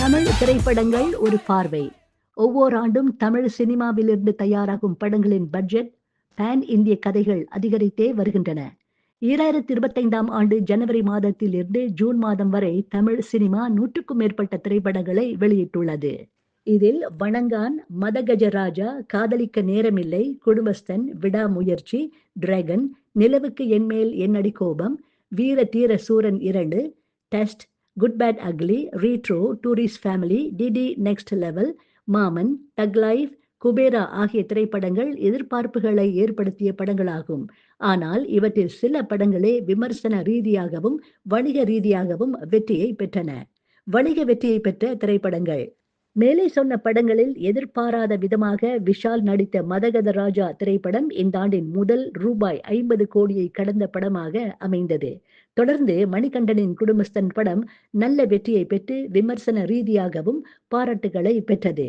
தமிழ் திரைப்படங்கள் ஒரு பார்வை. ஒவ்வொரு ஆண்டும் தமிழ் சினிமாவிலிருந்து தயாராகும் படங்களின் பட்ஜெட் பேன் இந்திய கதைகள் அதிகரித்தே வருகின்றன. ஈராயிரத்தி இருபத்தைந்தாம் ஆண்டு ஜனவரி மாதத்தில் இருந்து ஜூன் மாதம் வரை தமிழ் சினிமா நூற்றுக்கும் மேற்பட்ட திரைப்படங்களை வெளியிட்டுள்ளது. இதில் வணங்கான் மதகஜராஜா காதலிக்க நேரமில்லை குடும்பஸ்தன் விடாமுயற்சி டிராகன் நிலவுக்கு என்மேல் என்னடி கோபம் வீர தீர சூரன் இரண்டு test good bad ugly retro tourist family DD next level Maaman thug life Kubera ஆகிய திரைப்படங்கள் எதிர்பார்ப்புகளை ஏற்படுத்திய படங்களாகும். ஆனால் இவற்றில் சில படங்களே விமர்சன ரீதியாகவும் வணிக ரீதியாகவும் வெற்றியை பெற்றன. வணிக வெற்றியை பெற்ற திரைப்படங்கள். மேலே சொன்ன படங்களில் எதிர்பாராத விதமாக விஷால் நடித்த மதகத ராஜா திரைப்படம் இந்த ஆண்டின் முதல் ரூபாய் ஐம்பது கோடியை கடந்த படமாக அமைந்தது. தொடர்ந்து மணிகண்டனின் குடும்பஸ்தன் படம் நல்ல வெற்றியை பெற்று விமர்சன ரீதியாகவும் பாராட்டுகளை பெற்றது.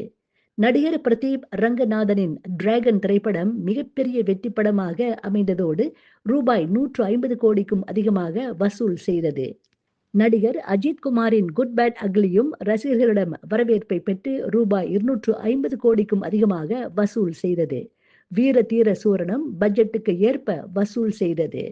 நடிகர் பிரதீப் ரங்கநாதனின் டிராகன் திரைப்படம் மிகப்பெரிய வெற்றி படமாக அமைந்ததோடு ரூபாய் நூற்று ஐம்பது கோடிக்கும் அதிகமாக வசூல் செய்தது. நடிகர் அஜித் குமாரின் குட் பேட் அக்லியும் ரசிகர்களிடம் வரவேற்பை பெற்று ரூபாய் இருநூற்று ஐம்பது கோடிக்கும் அதிகமாக வசூல் செய்தது. வீர தீர சூரணம் பட்ஜெட்டுக்கு ஏற்ப வசூல் செய்தது.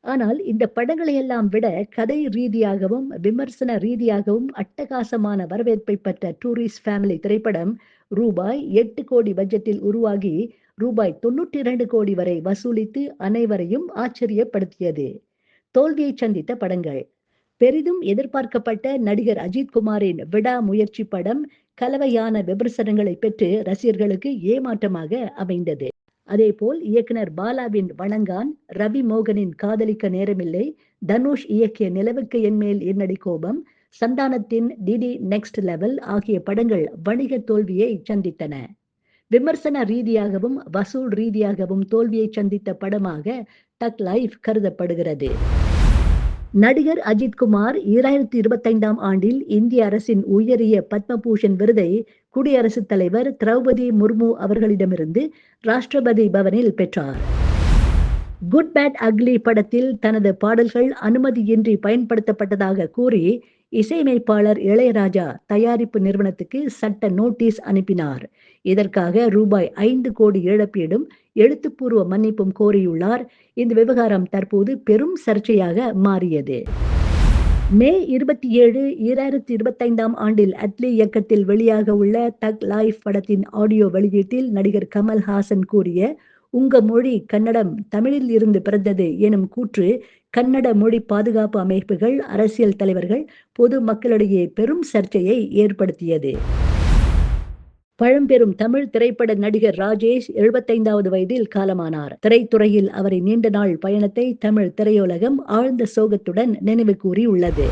ஆனால் இந்த படங்களை எல்லாம் விட கதை ரீதியாகவும் விமர்சன ரீதியாகவும் அட்டகாசமான வரவேற்பை பெற்ற டூரிஸ்ட் ஃபேமிலி திரைப்படம் ரூபாய் எட்டு கோடி பட்ஜெட்டில் உருவாகி ரூபாய் தொன்னூற்றி இரண்டு கோடி வரை வசூலித்து அனைவரையும் ஆச்சரியப்படுத்தியது. தோல்வியை சந்தித்த படங்கள். பெரிதும் எதிர்பார்க்கப்பட்ட நடிகர் அஜித் குமாரின் விடா முயற்சி படம் கலவையான விமர்சனங்களை பெற்று ரசிகர்களுக்கு ஏமாற்றமாக அமைந்தது. அதேபோல் இயக்குனர் பாலாவின் வணங்கான் ரவி மோகனின் காதலிக்க நேரமில்லை தனுஷ் இயக்கிய நிலவுக்கு என்மேல் என்னடி கோபம் சந்தானத்தின் டிடி நெக்ஸ்ட் லெவல் ஆகிய படங்கள் வணிக தோல்வியை சந்தித்தன. விமர்சன ரீதியாகவும் வசூல் ரீதியாகவும் தோல்வியை சந்தித்த படமாக டக் லைஃப் கருதப்படுகிறது. நடிகர் அஜித் குமார் இரண்டாயிரத்தி இருபத்தைந்தாம் ஆண்டில் இந்திய அரசின் உயரிய பத்மபூஷன் விருதை குடியரசுத் தலைவர் திரௌபதி முர்மு அவர்களிடமிருந்து ராஷ்டிரபதி பவனில் பெற்றார். குட் பேட் அக்லி படத்தில் தனது பாடல்கள் அனுமதியின்றி பயன்படுத்தப்பட்டதாக கூறி இசையமைப்பாளர் இளையராஜா தயாரிப்பு நிறுவனத்துக்கு சட்ட நோட்டீஸ் அனுப்பினார். இதற்காக ரூபாய் ஐந்து கோடி இழப்பீடும் எழுத்துப்பூர்வ மன்னிப்பும் கோரியுள்ளார். இந்த விவகாரம் தற்போது பெரும் சர்ச்சையாக மாறியது. மே இருபத்தி ஏழு இரண்டாயிரத்தி இருபத்தைந்தாம் ஆண்டில் அட்லி இயக்கத்தில் வெளியாக உள்ள தக் லைஃப் படத்தின் ஆடியோ வெளியீட்டில் நடிகர் கமல் ஹாசன் கூறிய உங்க மொழி கன்னடம் தமிழில் இருந்து பிறந்தது எனும் கூற்று கன்னட மொழி பாதுகாப்பு அமைப்புகள் அரசியல் தலைவர்கள் பொது மக்களிடையே பெரும் சர்ச்சையை ஏற்படுத்தியது. பழம்பெரும் தமிழ் திரைப்பட நடிகர் ராஜேஷ் எழுபத்தைந்தாவது வயதில் காலமானார். திரைத்துறையில் அவரின் நீண்ட நாள் பயணத்தை தமிழ் திரையுலகம் ஆழ்ந்த சோகத்துடன் நினைவு கூறியுள்ளது.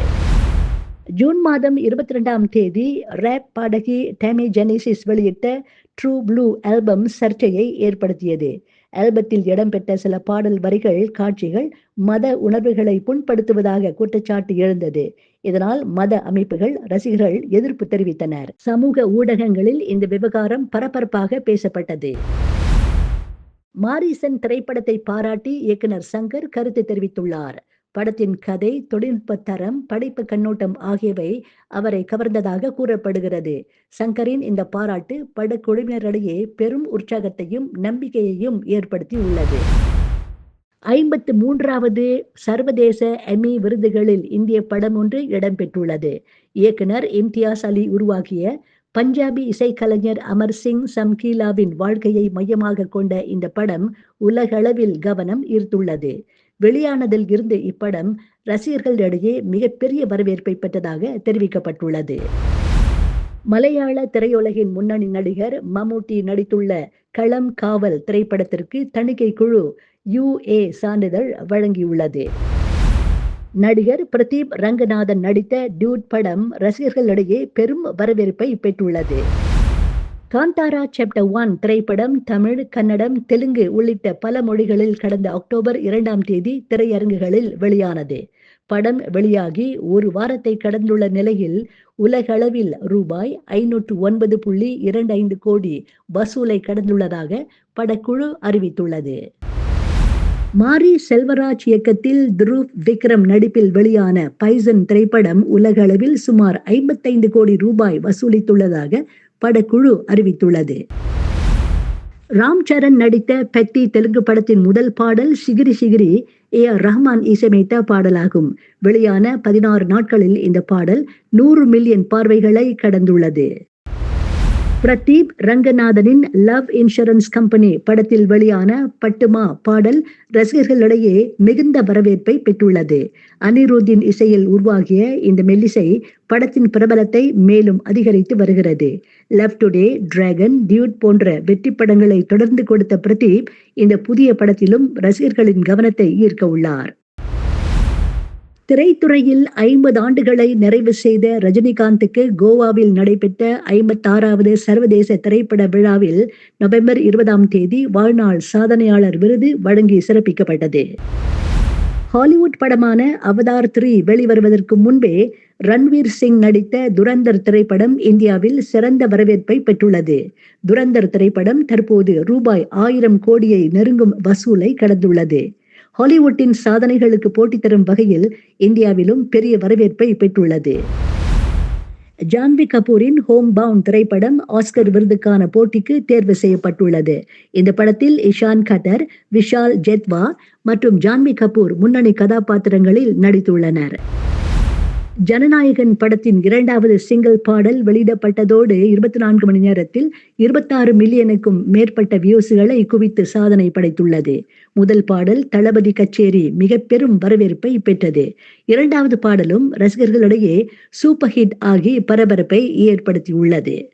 ஜூன் மாதம் இருபத்தி ரெண்டாம் தேதி ரேப் பாடகி டேமி ஜெனிசிஸ் வெளியிட்ட ட்ரூ ப்ளூ ஆல்பம் சர்ச்சையை ஏற்படுத்தியது. ஆல்பத்தில் இடம்பெற்ற சில பாடல் வரிகள் காட்சிகள் மத உணர்வுகளை புண்படுத்துவதாக குற்றச்சாட்டு எழுந்தது. இதனால் மத அமைப்புகள் ரசிகர்கள் எதிர்ப்பு தெரிவித்தனர். சமூக ஊடகங்களில் இந்த விவகாரம் பரபரப்பாக பேசப்பட்டது. மாரிசன் திரைப்படத்தை பாராட்டி இயக்குனர் சங்கர் கருத்து தெரிவித்துள்ளார். படத்தின் கதை தொழில்நுட்ப தரம் படைப்பு கண்ணோட்டம் ஆகியவை அவரை கவர்ந்ததாக கூறப்படுகிறது. சங்கரின் இந்த பாராட்டு படக்குழுவினரிடையே பெரும் உற்சாகத்தையும் நம்பிக்கையையும் ஏற்படுத்தி உள்ளது. ஐம்பத்து மூன்றாவது சர்வதேச எமி விருதுகளில் இந்திய படம் ஒன்று இடம்பெற்றுள்ளது. இயக்குனர் இம்தியாஸ் அலி உருவாக்கிய பஞ்சாபி இசைக்கலைஞர் அமர் சிங் சம்கீலாவின் வாழ்க்கையை மையமாக கொண்ட இந்த படம் உலகளவில் கவனம் ஈர்த்துள்ளது. வெளியானதில் இருந்து இப்படம் ரசிகர்களிடையே மிகப்பெரிய வரவேற்பை பெற்றதாக தெரிவிக்கப்பட்டுள்ளது. மலையாள திரையுலகின் முன்னணி நடிகர் மம்முட்டி நடித்துள்ள களம் காவல் திரைப்படத்திற்கு தணிக்கை குழு யுஏ சான்றிதழ் வழங்கியுள்ளது. நடிகர் பிரதீப் ரங்கநாதன் நடித்த டியூட் படம் ரசிகர்களிடையே பெரும் வரவேற்பை பெற்றுள்ளது. காந்தாரா சாப்டர் ஒன் திரைப்படம் தமிழ் கன்னடம் தெலுங்கு உள்ளிட்ட பல மொழிகளில் கடந்த அக்டோபர் இரண்டாம் தேதி திரையரங்குகளில் வெளியானது. படம் வெளியாகி ஒரு வாரத்தை கடந்துள்ள நிலையில் உலகளவில் ரூபாய் ஐநூற்று ஒன்பது புள்ளி இரண்டு ஐந்து கோடி வசூலை கடந்துள்ளதாக படக்குழு அறிவித்துள்ளது. மாரி செல்வராஜ் இயக்கத்தில் துருவ் விக்ரம் நடிப்பில் வெளியான பைசன் திரைப்படம் உலகளவில் சுமார் ஐம்பத்தைந்து கோடி ரூபாய் வசூலித்துள்ளதாக படக்குழு அறிவித்துள்ளது. ராம் சரண் நடித்த பெட்டி தெலுங்கு படத்தின் முதல் பாடல் சிகிரி சிகிரி ஏ ஆர் ரஹ்மான் இசையமைத்த பாடலாகும். வெளியான பதினாறு நாட்களில் இந்த பாடல் நூறு மில்லியன் பார்வைகளை கடந்துள்ளது. பிரதீப் ரங்கநாதனின் லவ் இன்சூரன்ஸ் கம்பெனி படத்தில் வெளியான பட்டுமா பாடல் ரசிகர்களிடையே மிகுந்த வரவேற்பை பெற்றுள்ளது. அனிருத்தின் இசையில் உருவாகிய இந்த மெல்லிசை படத்தின் பிரபலத்தை மேலும் அதிகரித்து வருகிறது. லவ் டுடே டிராகன் டியூட் போன்ற வெற்றி படங்களை தொடர்ந்து கொடுத்த பிரதீப் இந்த புதிய படத்திலும் ரசிகர்களின் கவனத்தை ஈர்க்க உள்ளார். திரைத்துறையில் ஐம்பது ஆண்டுகளை நிறைவு செய்த ரஜினிகாந்துக்கு கோவாவில் நடைபெற்ற ஐம்பத்தாறாவது சர்வதேச திரைப்பட விழாவில் நவம்பர் இருபதாம் தேதி வாழ்நாள் சாதனையாளர் விருது வழங்கி சிறப்பிக்கப்பட்டது. ஹாலிவுட் படமான அவதார் த்ரீ வெளிவருவதற்கு முன்பே ரன்வீர் சிங் நடித்த துரந்தர் திரைப்படம் இந்தியாவில் சிறந்த வரவேற்பை பெற்றுள்ளது. துரந்தர் திரைப்படம் தற்போது ரூபாய் ஆயிரம் கோடியை நெருங்கும் வசூலை கடந்துள்ளது. ஹாலிவுட்டின் சாதனைகளுக்கு போட்டி தரும் வகையில் இந்தியாவிலும் பெரிய வரவேற்பை பெற்றுள்ளது. ஜான்வி கபூரின் ஹோம் பவுண்ட் திரைப்படம் ஆஸ்கர் விருதுக்கான போட்டிக்கு தேர்வு செய்யப்பட்டுள்ளது. இந்த படத்தில் இஷான் கதர் விஷால் ஜெத்வா மற்றும் ஜான்வி கபூர் முன்னணி கதாபாத்திரங்களில் நடித்துள்ளனர். ஜனநாயகன் படத்தின் இரண்டாவது சிங்கிள் பாடல் வெளியிடப்பட்டதோடு இருபத்தி நான்கு மணி நேரத்தில் இருபத்தாறு மில்லியனுக்கும் மேற்பட்ட வியூஸ்களை குவித்து சாதனை படைத்துள்ளது. முதல் பாடல் தளபதி கச்சேரி மிக பெரும் வரவேற்பை பெற்றது. இரண்டாவது பாடலும் ரசிகர்களிடையே சூப்பர் ஹிட் ஆகி பரபரப்பை ஏற்படுத்தியுள்ளது.